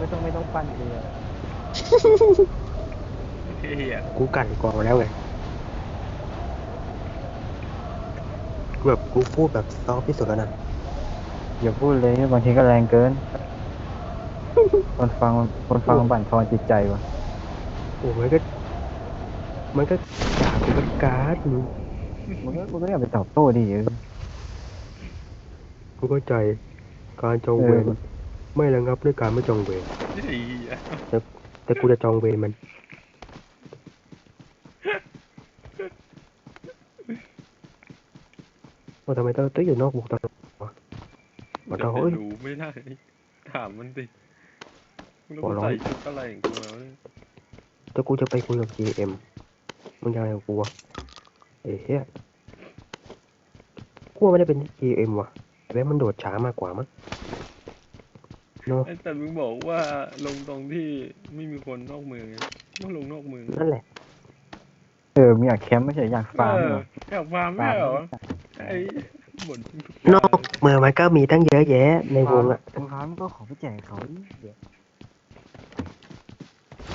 ไม่ต้องไม่ต้องปั้นเองเฮียกูกลันกรองมาแล้วไงกูแบบกูพูดแบบซอฟต์ที่สุดแล้วนะอย่าพูดเลยบางทีก็แรงเกิน คนฟังคนฟังบั่นทอนจิตใจวะโอ้มันก็ มันก็ด่ากูเป็นการ์ดมึงมันก็มันก็อย่าไปตอบโต้ดิเออกูเข้าใจการจองเวร เออ ไม่ระงับด้วยการไม่จองเวรเฮียแต่กูจะจองเวรมัน ว่าทำไมต้องต้องอยู่นอกวงตลอดวะมันก็จะเฮ้ยดูไม่ได้ ถามมันสิมึงหัวต้องร้อน ใส่ชุดอะไรของกูแล้วเนี่ยถ้ากูจะไปคุยกับ GM มึงยังไงกับกูวะเอ้เหี้ยกูว่าไม่ได้เป็น GM ว่ะแล้วมันโดดช้ามากกว่ามั้งเนาะ ไอ้แต่มึงบอกว่าลงตรงที่ไม่มีคนนอกเมืองไงต้องลงนอกเมืองนั่นแหละ เออมีอยากแคมป์ไม่ใช่อยากฟาร์มเอเหรอออยากฟาร์มไม่เหรอไอ้บ่นนอกเมืองมันก็มีตั้งเยอะแยะในวงอะฟาร์มก็ขอไปแจกเขาเดี๋ยว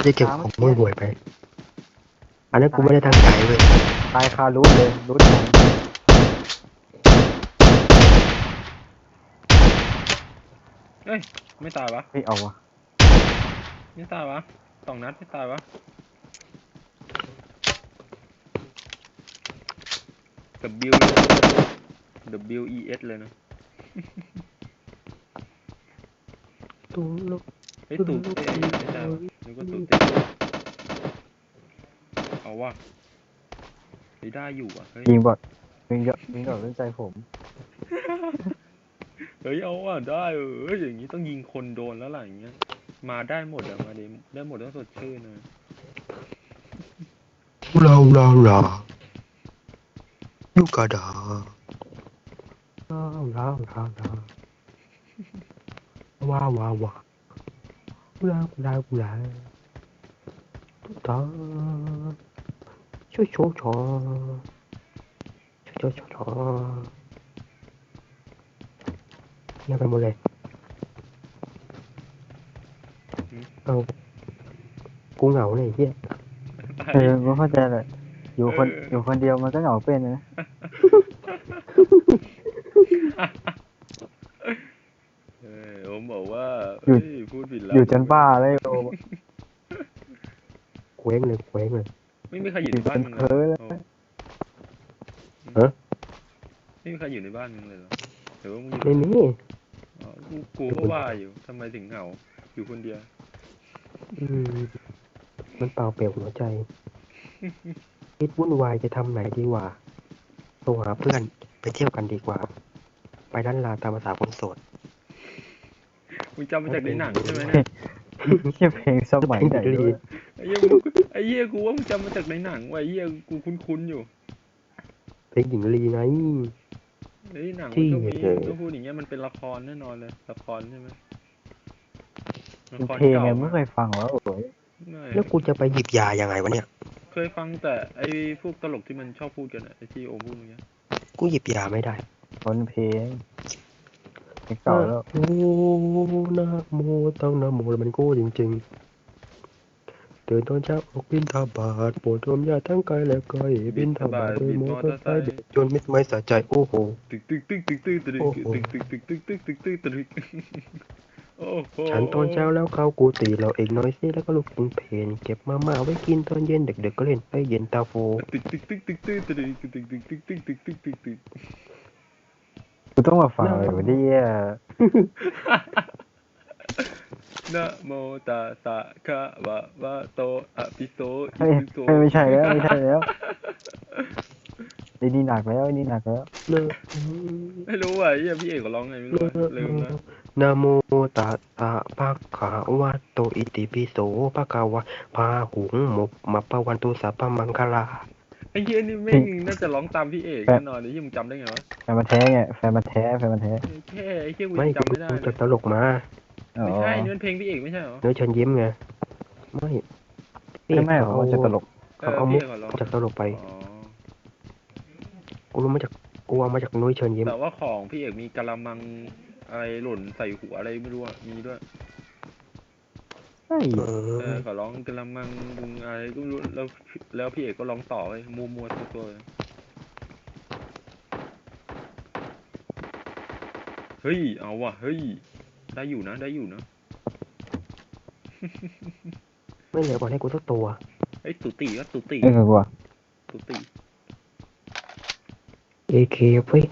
จะเก็บของมึงห่วยไป อันนั้นกูไม่ได้ตั้งใจเว้ยตายคารูทเลยรูทของ เอ้ย ไม่ตายวะเฮ้ยเอาวะไม่ตายวะสองนัดไม่ตายวะกับ W W E S เลยนะตุ้งลูกไอ้ยตูดเต้ไม่ใช่วะนึกว่าตูดเต้เอาวะเฮ้ยได้อยู่อะเฮ้ยยิงบอดยิงเยอะยิงบอดด้วยใจผม เฮ้ยเอาอะได้เอออย่างนี้ต้องยิงคนโดนแล้วล่ะอย่างเงี้ย มาได้หมดอะมาไดิได้หมดต้องสดชื่นนะลาลาลาลูกกระดาลาลาลาลาว้าวว้าวว้าวลาลาลาตุ๊ตาช่วยโชว์ชอช่วยโชว์ชอ เงียบไปหมดเลย เอากูเหงาเลยไอ้เฮียเออก็เข้าใจแหละอยู่คนอยู่คนเดียวมันก็เหงาเป็นนะเออผมบอกว่าเฮ้ยพูดผิดแล้วอยู่จนบ้าเลยโอ้ เคว้งเลยเคว้งเลย ไม่มีใครอยู่ในบ้านมึงเพ้อเลยโอ้ฮะไม่มีใครอยู่ในบ้านมึงเลยเหรอหรือว่ามึงอยู่ไม่มีอ๋อ กูกูก็ว่าอยู่ทำไมถึงเหงา อยู่คนเดียว อืม มันเปล่าเปลี่ยวหัวใจ คิดวุ่นวายจะทำไหนดีกว่าโทรหาเพื่อนไปเที่ยวกันดีกว่า ไปด้านลาตามภาษาคนโสดมึงจำมาจากในหนังใช่ไหมเนี่ยเชี่ยเพลงสมัยไหนด้วยไอ้เหี้ยมึงไอ้เหี้ยกูว่ามึงจำมาจากในหนังว่ะไอ้เหี้ยกูคุ้นๆอยู่ เพลงหญิงลีไง ไอ้หนังที่มันต้องมีเออต้องพูดอย่างเงี้ยมันเป็นละครแน่นอนเลย ละครใช่ไหมละครเพลงเก่าไงไม่เคยฟังแล้วโอ้ยไม่แล้วกูจะไปหยิบยายังไงวะเนี่ย เคยฟังแต่ไอ้พวกตลกที่มันชอบพูดกันอะไอ้ที่โอมพูดเมื่อกี้กูหยิบยาไม่ได้คนเพลงเพลงเก่าแล้วโอ้นะโมต้องนะโมแล้วมันโก้จริงๆ เดินตอนเช้าออกบินทบาทโปรดรวมญาติทั้งกายและกายบินทบาทโดยมอเตอร์ไซค์เด็กจนมิตรไม่สะใจโอ้โหตึกตึกตึกตึกตึกตึกตึกตึกตึกตึกตึกตึกตึกตึกฉันตอนเช้าแล้วเข้ากูตีเราเองน้อยสิแล้วก็ลุกกินเพนเก็บมาม่าไว้กินตอนเย็นเด็กๆก็เล่นไปเย็นตาโฟตึกตึกตึกตึกตึกตึกตึกตึกตึกตึกตึกตึกตึกตึกตึกกูต้องมาฟังอะไรวะเนี่ย นะโมตัสสะคะวะวะโตอะปิโสเฮ้ยอิโสเฮ้ยไม่ใช่แล้วไม่ใช่แล้ว ไอ้นี่หนักแล้วไอ้นี่หนักแล้วนะไม่รู้อะไอ้เหี้ยพี่เอกเขาร้องไงไม่รู้อะลืมนะนะโมตัสสะภะคะวะโตอิติปิโสภะคะวะพาหุงหมกมาปะวันตุสัพพะมังคลา ไอ้เหี้ยนี่แม่งน่าจะร้องตามพี่เอกแน่นอนไอ้เหี้ยมึงจำได้ไงวะแฟนมาแท้ไงแฟนมาแท้แฟนมาแท้ แค่ไอ้เหี้ยกูไม่ยังกูจำไม่ได้ดูเลจากยตลกมาอ๋อ ไม่ใช่นี่มันเพลงพี่เอกไม่ใช่เหรอ เนื้อเชิญยิ้มไง ไม่ไม่ไม่หรอกว่าจะตลกเอเขาอเอาพี่มุเอกกเขาร้องจากตลกไป อ๋อ กูรู้มาจากกูเอามาจากนุ้ยเชิญยิ้มแต่ว่าของพี่เอกมีกะละมังอะไรหล่นใส่หัวอะไรไม่รู้อะมีด้วยเฮ้ยเอเอออเขาร้องกระมังบุงอะไรก็ไม่รู้แล้วแล้วพี่เอกก็ร้องต่อไปมัวมัวตัวตัวๆเลยเฮ้ยเอาว่ะเฮ้ย ได้อยู่นะ ได้อยู่นะ ไม่เหลือบอลให้กูสักตัวเอ้ยตุติก็ตุติเออว่ะตุติ AK เว้ย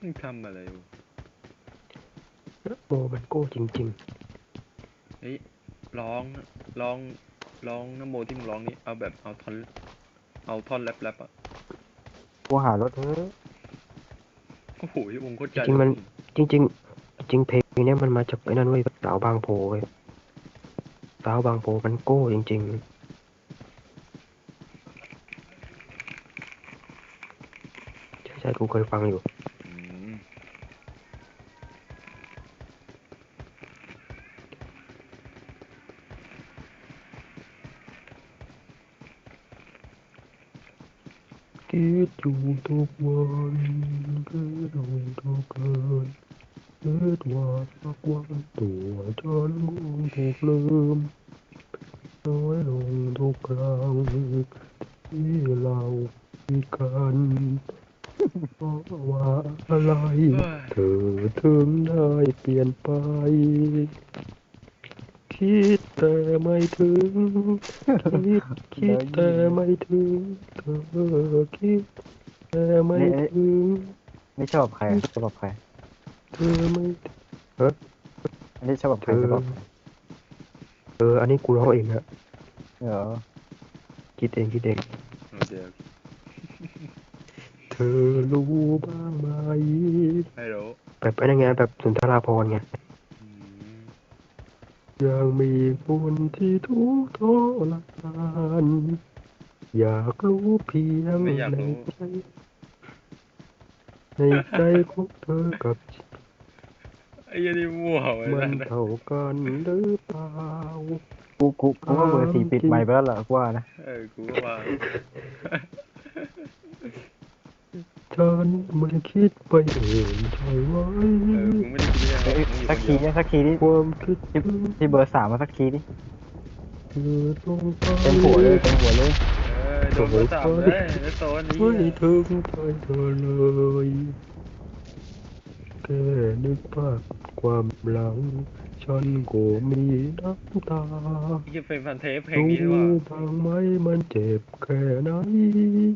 มึงทำอะไรวะโมมันโก้จริงเฮ้ย ร้องร้องร้องน้ำโมที่มึงร้องนี่เอาแบบเอาท่อนเอาท่อนแรปแรปอะกูหารถเถอะโอ้โหวงโคตรใจจริงๆมันๆจริง ๆ จริงเพลงเนี้ยมันมาจากไอ้นั่นเว้ยสาวบางโพเว้ยสาวบางโพมันโก้จริง ๆ ใช่ใช่กูเคยฟังอยู่ เธอถึงได้เปลี่ยนไป คิดแต่ไม่ถึง คิดคิดแต่ไม่ถึง เธอคิดแต่ไม่ถึงไม่ชอบใครอะชอบใคร เธอไม่อันนี้ชอบใครเธอชอบใครเออ อันนี้กูร้องเองนะเออคิดเองคิดเองเอาเดี๋ยว เธอรู้บ้างไหมให้รู้แบบอะไรไงแบบสุนทราภรณ์ไงอืมยังมีคนที่ทุกข์ทรมานอยากรู้เพียงไม่อยากในรู้ใจในใจของเธอกับไอ้ยันนี่มั่วไว้มัแล้วนนะเท่ากันหรือเปล่า กูกูกูว่าเบอร์สี่ปิดไมค์ไปแล้วเหรอกูว่านะ เออกูก็ว่า ฉันไม่คิดไปเองใช่ไหมเออกูไม่ได้คิดอะไรเอ้ยมึงอยู่สักคนทีเดียวเนี่ยสักทีนี่ความคิดที่ที่เบอร์สามมาสักทีดิเธอลงไปเต็มหัวเลยเต็มหัวเลยเออโดนประสาทเลยแล้วโซนนี้ไม่ถึงใจเธอเลยแค่นึกภาพความหลัง ฉันก็มีน้ำตา ยี่เป็นพันเทปเพลงนี้ด้วยรู้ว่ะบ้างไหมมันเจ็บแค่ไหนอืม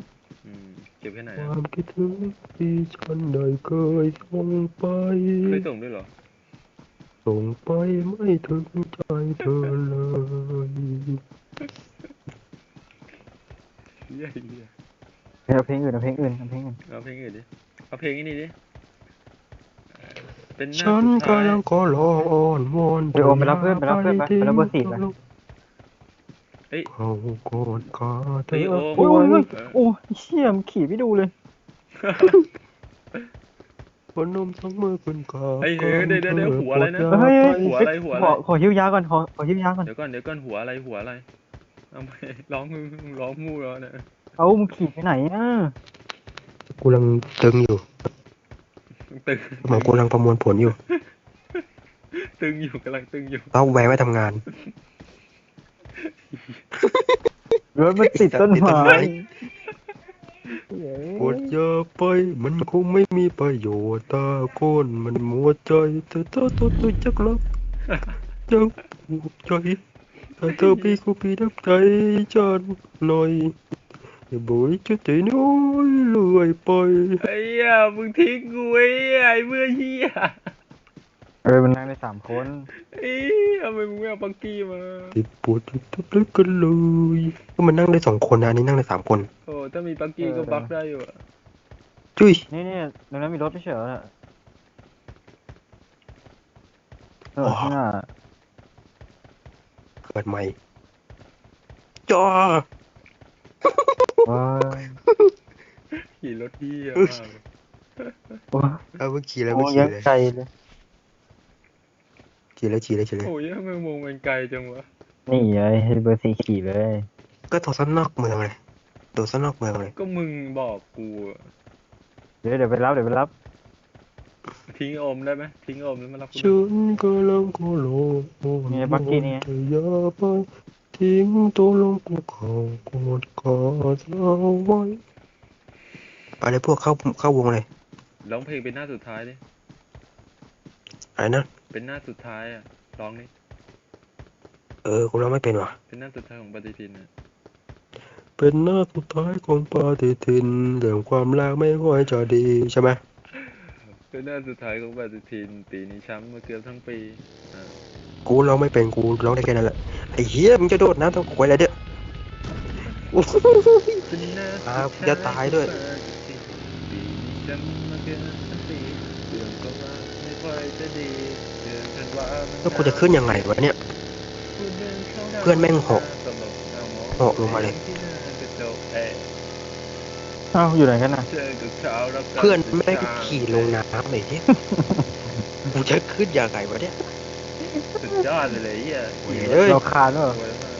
เก็บแค่ไหนคอะวามคิดถึงที่ฉันได้เคยส่งไป เคยส่งด้วยเหรอ ส่งไปไม่ถึงใจเธอเลย เหี้ยเหี้ยเอาเพลงอื่นเอาเพลงอื่นเอาเพลงอื่นเอาเพลงอื่นดิ เอาเพลงนี้ดิเออเป็นหน้าฉันสุดท้ายกำลังขอร้องอ้อนวอนไปโอมไปรับเพื่อนไปรับเพื่อนไปไปรับเบอร์สี่ไป เอ้ย เขากอดขาเธเฮ้ยอโอมโอ้ยโอ้ยโอ้ยเออโอ้ยเชี่ยมนขี่ไม่ดูเลยพนมสองมือขึ้นกราบเฮ้ยเฮ้ยเดี๋ยวเดี๋ยวเดี๋ยวหัวอะไรนะกอดเฮ้ยยาหัวอะไรหัวอะไร ขอขอหิ้วยาก่อนขอขอหิ้วยาก่อนเดี๋ยวก่อนเดี๋ยวก่อนหัวอะไรหัวอะไรเอาไปร้องมึงร้องมู่แล้วเนี่ยเอามึงขี่ไปไหนอะกูกำลังตึงอยู่ตึงเหมือนกูกำลังประมวลผลอยู่ตึงอยู่กำลังตึงอยู่ เอาแวะไว้ทำงาน รถมันติดต้นไม้ปวดยาไปมันคงไม่มีประโยชน์ตาโคนมันมัวใจเธอเธอตัวตัวจักรักยังผูกใจแต่เธอพี่กูพี่ดับใจฉันหน่อยอย่าบ่อยจะใจน้อยเลื่อยไปไอ้เหี้ยมึงทิ้งกูไอ้เหี้ยไอ้เมื่อเหี้ย เออมันนั่งได้สามคนไอ้เหี้ยทำไมมึงไม่เอาปังกี้มาติดปวดทุบๆลึกกันเลยก็มันนั่งได้สองคนนะอันนี้นั่งได้สามคนโอ้ถ้ามีปังกี้ก็บักได้อยู่อะจุ้ยนี่นี่ตรงนั้นมีรถไม่ใช่เหรอน่ะเออข้างหน้าเกิดใหม่จ้าว้ายขี่รถเหี้ยเอ้ยมาก โอ้ยเอาเมื่อขี่แล้วโอ้เมื่อยยัขี่งเลยไกลเลย ขี่แล้วขี่แล้วขี่เลย โอ้ยทำไมมองมันไกลจังวะ นี่ไงให้เบอร์สี่ขี่เลย ก็ถอดสนอกเมืองเลยโดดซะนอกเมืองเลย ก็มึงบอกกูอะเดี๋ยวเดี๋ยวไปรับเดี๋ยวไปรับทิ้งโอมได้ไหมทิ้งโอมแล้วมารับกูฉันกำลังก็โลโอนี่บักกี้นี่ไง เธออย่าไปทิ้งตัวลงภูเขากอดกอดเอาไว้ไปเลยพวกเข้าเข้าวงเลยร้องเพลงเป็นหน้าสุดท้ายดิ อะไรนะ เป็นหน้าสุดท้ายอะร้องนี่เออกูร้องไม่เป็นว่ะ เป็นหน้าสุดท้ายของปฏิทินอะเป็นหน้าสุดท้ายของปฏิทินเรื่องความรักไม่ค่อยจะดีใช่ไหมเป็นหน้าสุดท้ายของปฏิทิน ปีนี้ช้ำมาเกือบทั้งปีอ่ากูร้องไม่เป็นกูร้องได้แค่นั้นแหละไอ้เหี้ยมึงจะโดดน้ำต้องควยอะไรเด้อโอ้โห เป็นหน้าอ่าสุดกูจะตายด้วย ของปฏิทินปีนี้ช้ำมาเกือบ แล้วกูจะขึ้นยังไงวะเนี่ย เพื่อนแม่งเหาะเหาะลงมาเลยเอ้าอยู่ไหนกันน่ะ เพื่อนไม่งขี่ลงน้ำเลยเนี่ยกูจะขึ้นยังไงวะเนี่ยสุดยอดเลยเลยไอ้เฮียโอ้ยเอ้ยเราคานด้วยเหรอสวยมาก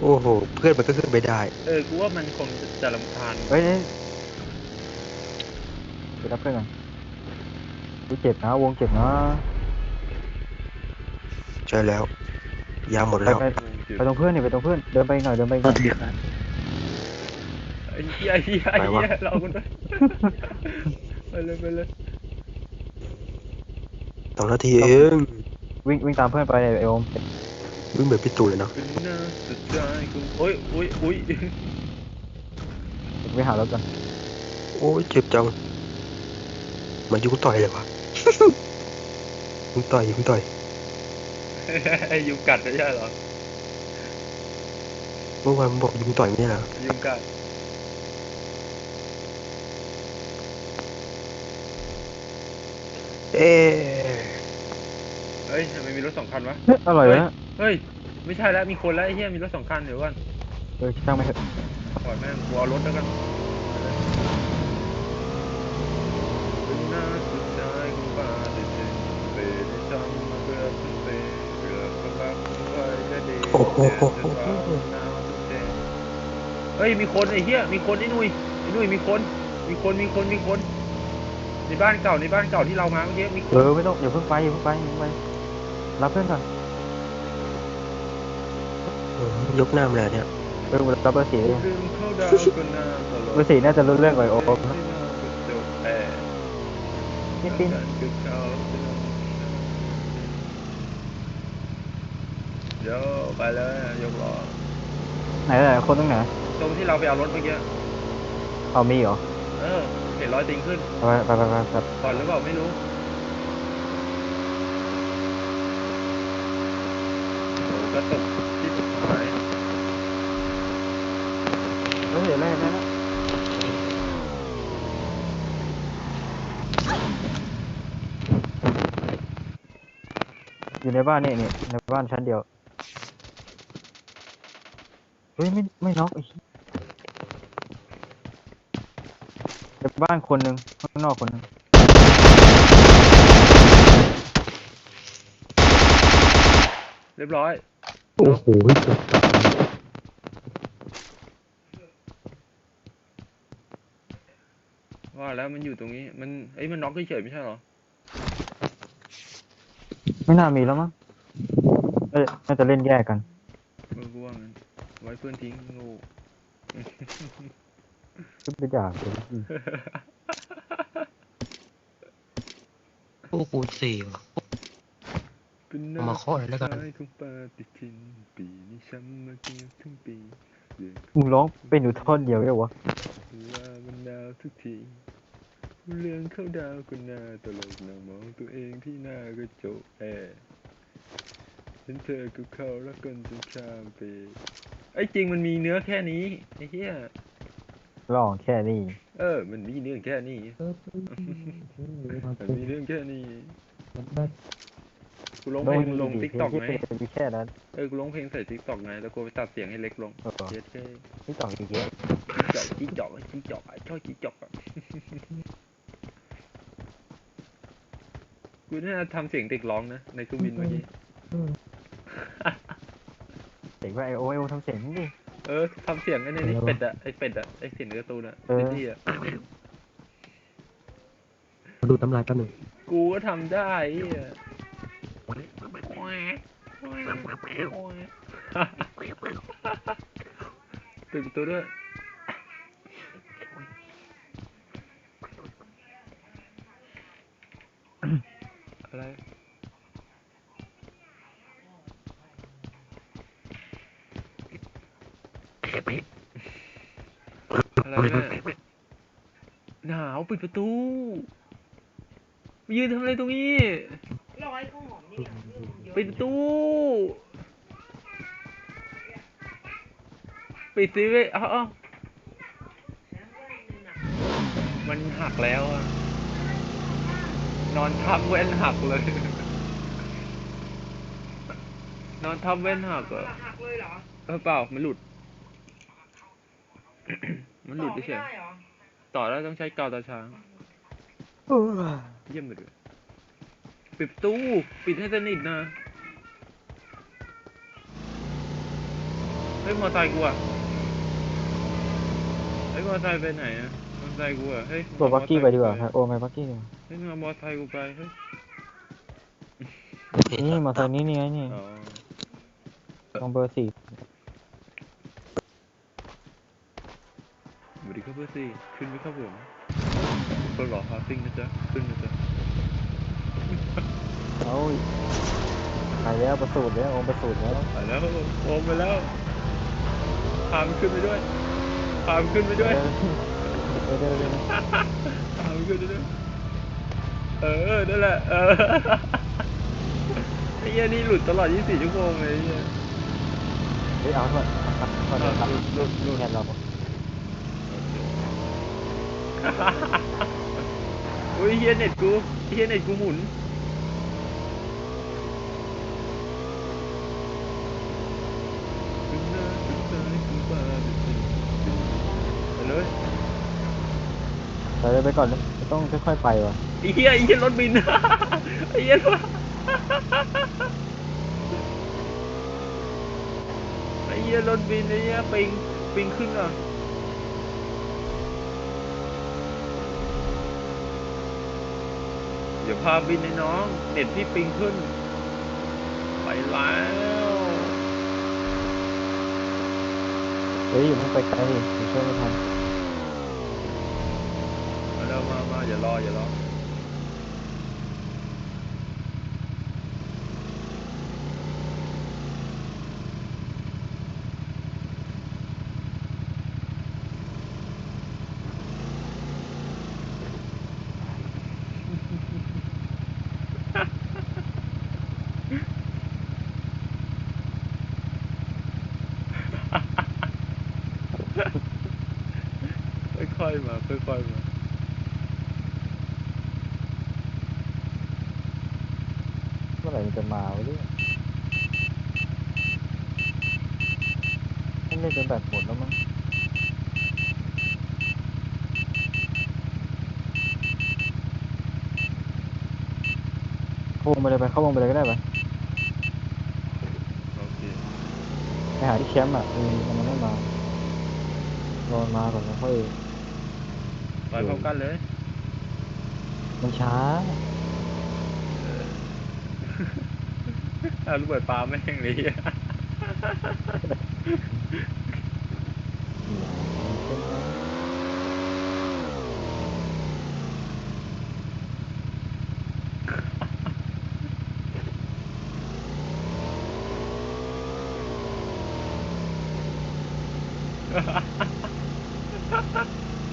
โอ้โห เพื่อนมันก็ขึ้นไปได้ เออ กูว่ามันคงจะรำคาญเฮ้ยนี่ไปรับเพื่อนก่อน อุ๊ยเจ็บนะ วงเจ็บนะใช่แล้ว ยาหมดไปแล้วไปไปตรงเพื่อนนี่ไปตรงเพื่อนเดินไปอีกหน่อยเดินไปอีกหน่อยไอ้เฮียไอ้เฮียไอ้เฮียเราคนด้วยไปเลยไปเลยสองนาทีเองวิ่งวิ่งตามเพื่อนไปเลยไอโอมวิ่งแบบพี่ตูนเลยเนาะเป็นหน้าสุดท้ายของโอ้ยโอ้ยโอ้ยไปหารถก่อนโอ้ยเจ็บจังมายุงต่อยเลยวะ ยุงต่อยยุงต่อยไอ้ยุงกัดไม่ใช่เหรอ เมื่อวานมึงบอกยุงต่อยไม่ใช่เหรอยุงกัด เอ๊ะเฮ้ยทำไมมีรถสองคันวะ เฮ้ยอร่อยนะเฮ้ย ไม่ใช่แล้ว มีคนแล้วไอ้เฮียมีรถสองคันเดี๋ยวก่อนเออช่างไม่เถอะปล่อยแม่งกูเอารถแล้วกันเป็นหน้าสุดท้ายของฟ้าที่เต็มเปรย์ที่ทำมาเพื่อเป็นเปรย์เพื่อความรักของใครจะดี โอ้โห เฮ้ยมีคนไอ้เหี้ยมีคนไอ้นุ่ยไอ้นุ่ยมีคน มีคนมีคนมีคน ในบ้านเก่าในบ้านเก่าที่เรามาเมื่อกี้มีคเอนอไม่ต้องอย่าเพิ่งไปอย่าเพิ่งไปอย่าเพิ่งไปรับเพื่อนก่อนยกหน้ามาเลยเนี่ยเออรับเบอร์สี่เลยลืมเข้าดาวก็น่าตลกเบอร์สี่น่าจะรู้เรื่องกว่าไอโอมนะที่ปิ๊น่านกระจกแอร์คือเขา เดี๋ยวไปเลยยกล้อไหนไหนคนตรงไหนตรงที่เราไปเอารถเมื่อกี้เอามีเหรอเออเห็นรอยติงขึ้นไปไปไปไปไปก่อนหรือเปล่าไม่รู้โอ้กระตุกที่สุดท้ายเฮ้ยเดี๋ยวแรกได้แล้วอยู่ในบ้านนี่นี่ในบ้านชั้นเดียวเฮ้ยไม่ไม่น็อกไอ้เหี้ยในบ้านคนหนึ่งข้างนอกคนหนึ่งเรียบร้อย โอ้โหว่าแล้วมันอยู่ตรงนี้ มันเอ้ยมันน็อกเฉยๆไม่ใช่เหรอ ไม่น่ามีแล้วมั้งเอ้ยน่าจะเล่นแยกกันเออกูว่างั้น ไว้เพื่อนทิ้งงูขึ้นไปด่าเลยโอ้กูสี่ว่ะ เป็นหเอามาเคาะเลยแล้วกัน ท้ายของปฏิทินปีนี้ช้ำมาเกือบทั้งปีเดือนมึงร้องเป็นอยู่ท่อนเดียวได้วะว่ามันดาวทุกที เรื่องเข้าดาวก็น่าตลกนั่งมองตัวเองที่หน้ากระจกแอร์เห็นเธอกับเขารักกันจนข้ามปี ไอ้จริงมันมีเนื้อแค่นี้ไอ้เหี้ยร้องแค่นี้เออ มันมีเรื่องแค่นี้มันมีเรื่องแค่นี้กูร้องเพลงลงทิกตอกไงมีแค่นั้นเออกูร้องเพลงใส่ทิกตอกไงแล้วกูไปตัดเสียงให้เล็กลงเออเย็ดแค่ไม่ต้องอีกเยอะจิ๊กจอกจิ๊กจอกจิ๊กจอกอะชอบจิ๊กจอกอะกูน่าจะทำเสียงเด็กร้องนะในเครื่องบินเมื่อกี้ เสียงว่าไอโอไอโอทำเสียงนี่ดิ เออทำเสียงไอ้นี่นี่เป็ดอะไอเป็ดอะไอเสียงการ์ตูนอะดิสนีย์อะมาดูตำรายกันหนึ่งกูก็ทำได้ไอ้เหี้ยปิดประตูด้วย อะไร อะไรแม่หนาว ปิดประตูมายืนทำอะไรตรงนี้ รอให้าหอมนี่แหละเรื่องมันเยอะปิดประตู ปิดสิเว้ยเอ้าเอ้านะว่ามันหนักมันหักแล้วอะนอนทับแว่นหักเลย นอนทับแว่นหักเหรอหักเลยเหรอเออเปล่ามันหลุด มันหลุดต่อเฉไม่ยได้เหรอ ต่อแล้วต้องใช้กาวตาช้าง เยี่ยมไปเลยปิดประตูปิดให้สนิทนะ เฮ้ยมอไซค์กูอะเฮ้ยมอไซค์ไปไหนอะมอไซค์กูอะเฮ้ยตัวบักกี้ไปดีกว่าเฮ้ยโอ้ไม่บักกี้ดีกว่าเฮ้ยมึงเอามอไซค์กูไป เฮ้ย นี่มอเตอร์นี้นี่ไงนี่อ๋อลองเบอร์สี่ สวัสดี ครับเพื่อนสิขึ้นไหมครับผมคนหล่อพาซิ่งนะจ๊ะขึ้นนะจ๊ะเอาไปแล้วประสูตรแล้วโอมประสูตรแล้วไปแล้วโอมไปแล้วพามนขึ้นไปด้วยพามนขึ้นไปด้วยเดี๋ยวเดี๋ยวเดี๋ยวพามนขึ้นไปด้วยเออนั่นแหละเออไอ้เหี้ยนี่หลุดตลอด 24 ชั่วโมงเลยไอ้เหี้ย เฮ้ยเอาเถอะเอาเถอะเอาเถอะหลุดหลุดหลุด แทนเราโอ้ยเฮียเน็ตกูเฮียเน็ตกูหมุนไปเลยไปเลยไปก่อนเลยต้องค่อยๆไปว่ะไอ้เฮียไอ้เฮียรถบินไอ้เฮียไอ้เฮียรถบินไอ้เฮียปิงปิงขึ้นอะอย่า พาบินไอ้น้อง เน็ตพี่ปิงขึ้น ไปแล้วเฮ้ยอยู่ไม่ไปไกลดิเดี๋ยวช่วยไม่ทัน มาแล้วมามาอย่ารออย่ารอ ค่อยๆมาค่อยๆมาเมื่อไหร่มันจะมาวะเนี่ยไม่เล่นจนแบตหมดแล้วมั้งเข้าวงไปเลยไปเข้าวงไปเลยก็ได้ปะโอเคไปหาที่แคมป์อะเออมันไม่มารอมาก่อนแล้วค่อย ไปพร้อมกันเลย มันช้า เอาลูกเปิดปลาแม่งเลยเหี้ย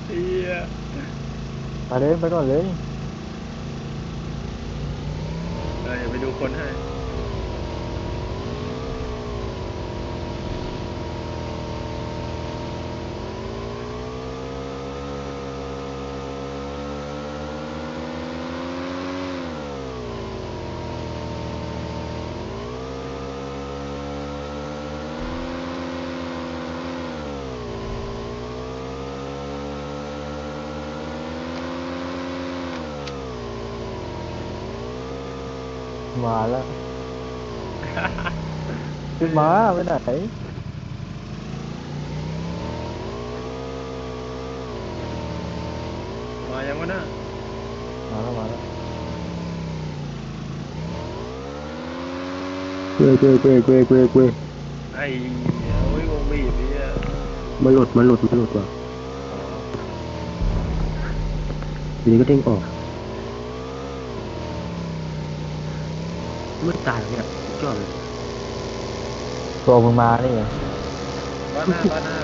เฮีย ไป มาแล้ว ขึ้นมาไปไหนมายังวะน่ะมาแล้วมาแล้วเกวยเกวยเกวยเกวยเกวยเกวยไอ้เหี้ยโอ้ยวมบีบเนี่มันหลุดมันหลุดมันหลุดว่ะทีนี้ก็เด้งออก ไม่ตายหรอกเนี่ยยอดเลยตัวมึงมานี่ไงบ้านหน้าบ้านหน้า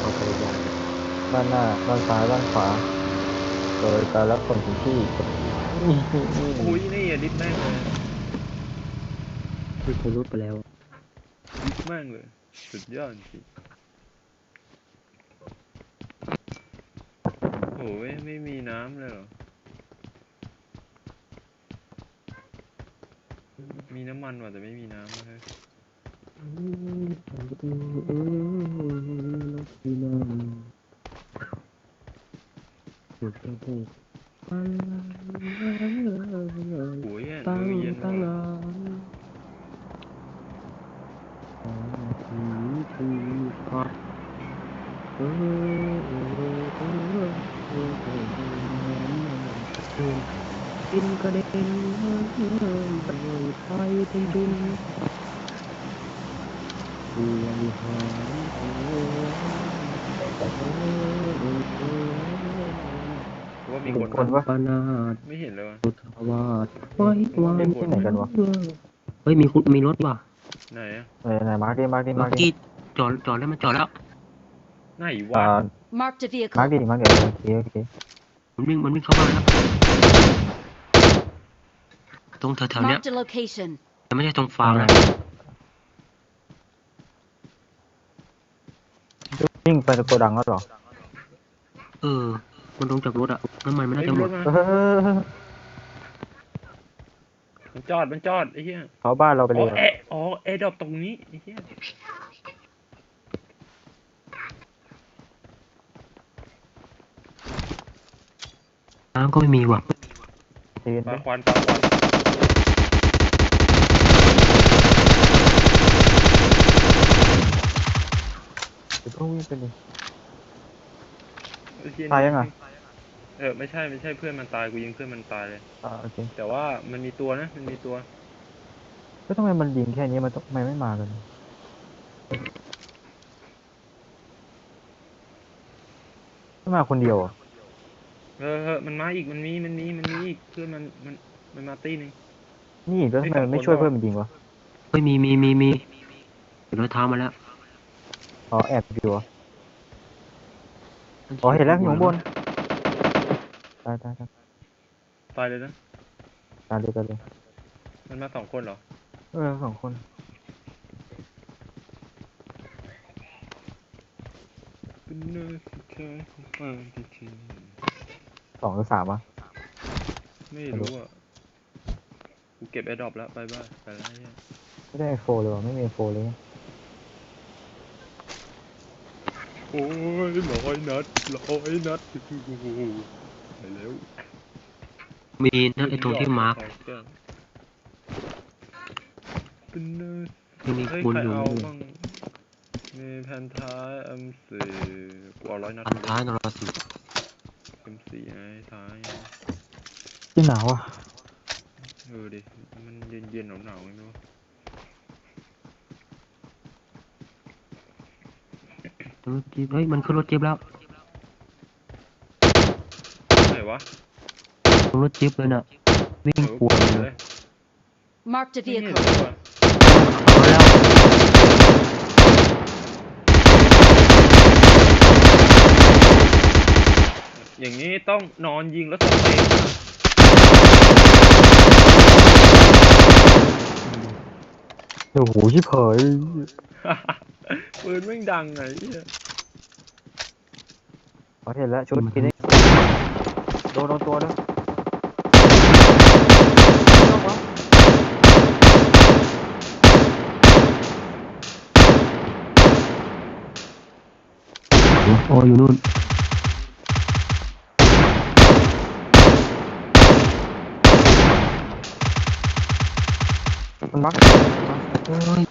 เอาไปยานด้านหน้าด้านซ้ายด้านขวาโดยการรับส่งถึงที่นี่นี่นี่อุ้ยนี่อะดิสแม่งเลยมีคนรุดไปแล้วดิสแม่งเลยสุดยอดจริงโอ้ยไม่มีน้ำเลยเหรอ มีน้ำมันว่ะแต่ไม่มีน้ำนะเฮ้ยโอ้ยอะตั้งมือเย็นตั้งว่ะทีทีก็เออ กินกระเด็นไปเป็นดินดวงหางว่ามีคนคนวะปานาดไม่เห็นเลยว่ะพุทธวาสไว้วางที่ไหนกันวะเฮ้ยมีคุณมีรถว่ะไหนอะไหนไหนมาร์กดิมาร์กดิเมื่มาอร์กดิกี้จอดจอดแล้วมันจอดแล้วไหนอ่าวะ Marked a มาร์ก vehicle. ดิมาร์กดิโอเคโอเคมันวิ่งมันวิ่งเข้าบ้านแล้ว ตรงแถวๆเนี้ย Marked a location. แต่ไม่ใช่ตรงฟาร์มนะวิ่งไปโกดังแล้วเหรอเออ มันลงจากรถอะน้ำมันมันน่าเฮ้ยจะหมรดถมาเออมันจอดมันจอดไอ้เหี้ยเขาบ้านเราไปอ๋เลอยเออ๋อเอดรอปตรงนี้ไอ้เหี้ยน้ำก็ไม่มีว่ะทีนปลาควันปลาควัน เดี๋ยวต้องวิ่งไปดิไอ้เหี้ตายยังอะเออไม่ใช่ไม่ใช่เพื่อนมันตายกูยิงเพื่อนมันตายเลย อ่าโอเคแต่ว่ามันมีตัวนะมันมีตัวก็ทำไมมันยิงแค่นี้มันต้องทำไมไม่มากันไม่มาคนเดียวเหรอเออเออมันมาอีกมันมีมันมีมันมีอีกเพื่อนมันมันมันมาตีหนึง นี่แล้วทำไมมันไม่ไม่ช่วยสองคนเพื่อนมันยิงวะ เฮ้ยมีมีมีมีเห็นรอยเท้ามาแล้ว อ๋อแอบอยู่เหรออ๋อเห็นแล้วอยู่ข้างบนตายตายตายตายเลยนะ ตายเลยตายเลยมันมาสองคนเหรอ เออสองคนเป็นเนื้อสุดท้ายของความที่จริงสองหรือสามวะไม่รู้อะ กูเก็บแอร์ดรอปแล้วไปบ้านไปแล้วเนี่ย ไม่ได้โฟเลยวะไม่มีโฟเลย โอ้ยร้อยนัดร้อยนัดโอ้โหไปแล้วมีนั่นไอ้ตรงที่มาร์คเป็นเนื้อที่มีเฮ้ยคุณใครอยู่เอาด้วยบ้างมีแผ่นท้ายเอ็มสี่กูเอาร้อยนัดอันท้ายนรสิงห์เอ็มสี่ไอ้ท้ายที่หนาวอะ เออดิ มันเย็นเย็นหนาวหนาวๆไงไม่รู้ รถจี๊ปเฮ้ยมันขึ้นรถจี๊ปแล้วไหนวะตรงรถจี๊ปเลยน่ะวิ่งเออปวดกูเลเลยย Marked a ไม่เห็น vehicle. เลยว่ะเอาแล้วอย่างนี้ต้องนอนยิงแล้วตบเองโอ้โหชิบเผยปืนแม่งดังไงเหี้ย พอเห็นแล้วชุดกินได้โดนโดนตัวด้วยโอ้อยู่นู่นมันมักเฮ้ย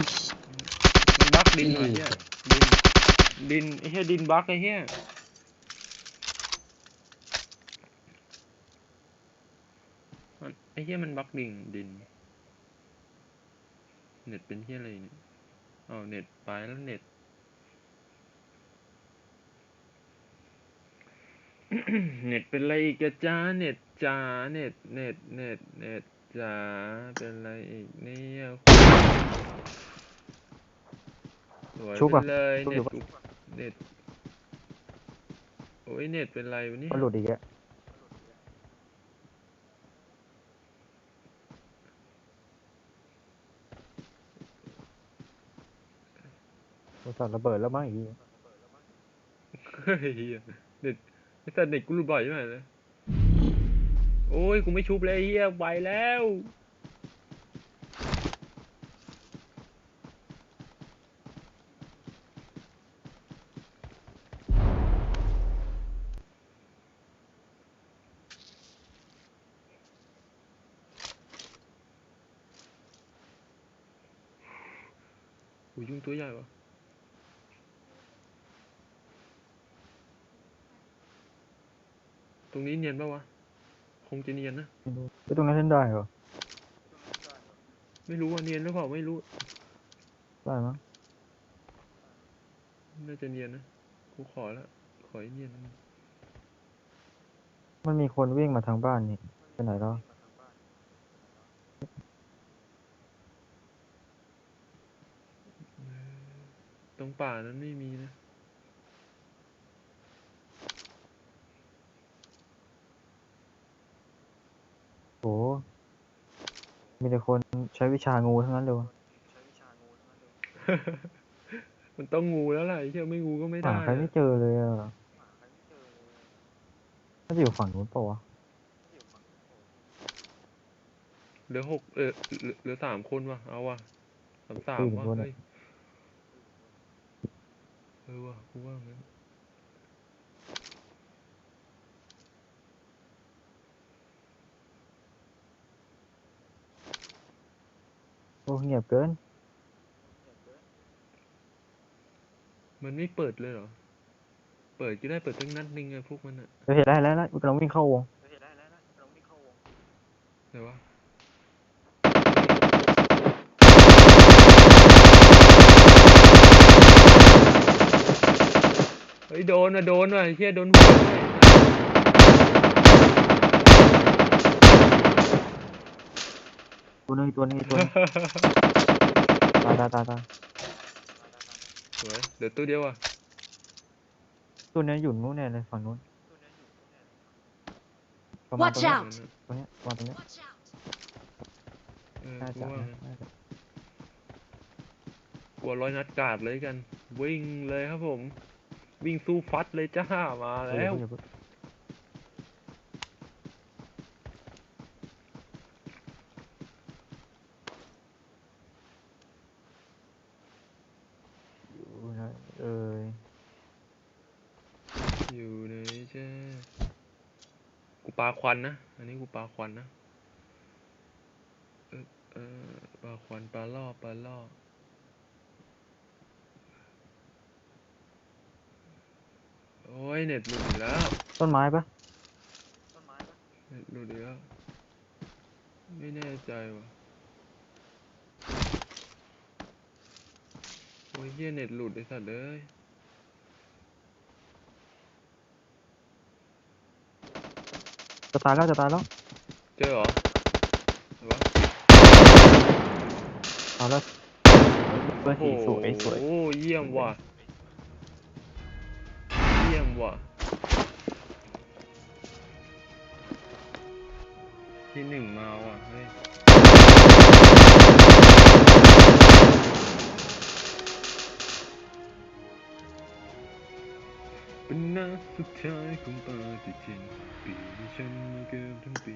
มันบักดินเหรอเฮียดินดินไอ้เหี้ยดินบักไอ้เหี้ย เหี้ยมันบักดิ่งดิน เน็ตเป็นเหี้ยอะไรเนี่ยอ้าวเน็ตไปแล้วเน็ต เน็ตเป็นไรอีกอะจ้าเน็ตจ้าเน็ตเน็ตเน็ตเน็ตจ้าเป็นไรอีกเนี่ยสวยชุบไปอะเลยชุบเน็อยู่ตปะ กูเน็ตโอ้ยเน็ตเป็นไรวะเนี่ย มันหลุดอีกแล้ว โทรศัทระเบิดแล้วมั้งอีกเฮ้ยเหี้ยเน็ตไอ้สัตว์เน็ตกูหลุดบ่อยใช่ไหมเลยโอ้ยกูไม่ชุบเลยเฮียไปแล้วโอ้ยยุง ตัวใหญ่วะตรงนี้เนียนปะวะ คงจะเนียนนะไม่รู้ไปตรงนั้นเล่นได้เหรอ ไม่รู้ว่าเนียนหรือเปล่าไม่รู้ ได้มั้งน่าจะเนียนนะ กูขอละขอให้เนียนนะมันมีคนวิ่งมาทางบ้านนี่ไปไหนแล้ว ตรงป่านั้นไม่มีนะ โอ้มีแต่คนใช้วิชางูทั้งนั้นเลยวะมันต้องงูแล้วล่ะไอ้เชี่ยไม่งูก็ไม่หาได้ใครไม่อะเจอเลยอะน่าจะอยู่ฝั่งนู้นเปล่าวะเหลือหกเออเหลือเหลือสามคนว่ะเอาว่ะสามสามสี่ว่ะคนอะเฮ้ยเออว่ะกูว่างั้น โอ้เงียบเกิน มันไม่เปิดเลยเหรอ เปิดก็ได้เปิดตั้งนัดนึงไงพวกมันอะเดี๋ยวเห็นได้แล้วแล้วกำลังวิ่งเข้าวงไหนวะเฮ้ยโดนอะโดนว่ะไอ้เชี่ยโดนหัวด้วย ตัวหนึงอีกตัวหนึงอีกตัวหนึงตายตายตายตายสวยเหลือตัวเดียวอะตัวเนี้ยอยู่นู้นแน่เลยฝั่งนู้นประมาณ Watch ตรงเนี้ย out ตรงเนี้ยประมาณตรงเนี้ย Watch out! เออน่ากูจะว่านะงั้นน่าจะกลัวร้อยนัดกาดเลยกัน วิ่งเลยครับผม วิ่งสู้ฟัดเลยจ้ามาแล้ว อย่าเพิ่งอยู่ไหนเอ้ย อยู่ไหนจ้ากูปา ควันนะ อันนี้กูปาควันนะเออเออปลาควันปลาล่อปลาล่อโอ้ยเน็ตหลุดอีกแล้วต้นไม้ปะเน็ตหลุดอีกแล้วไม่แน่ใจว่ะโอ้ยเฮียเน็ตหลุดไอ้สัตว์เอ้ย จะตายแล้วจะตายแล้วเจอเหรอหรือวะตายแล้วเบอร์สีสวยสวยโอ้โหเยี่ยมว่ะ เยี่ยมว่ะ ที่หนึ่งมาว่ะเฮ้ย เป็นนัดสุดท้ายของปฏิทินปีฉันมาเกือบทั้งปี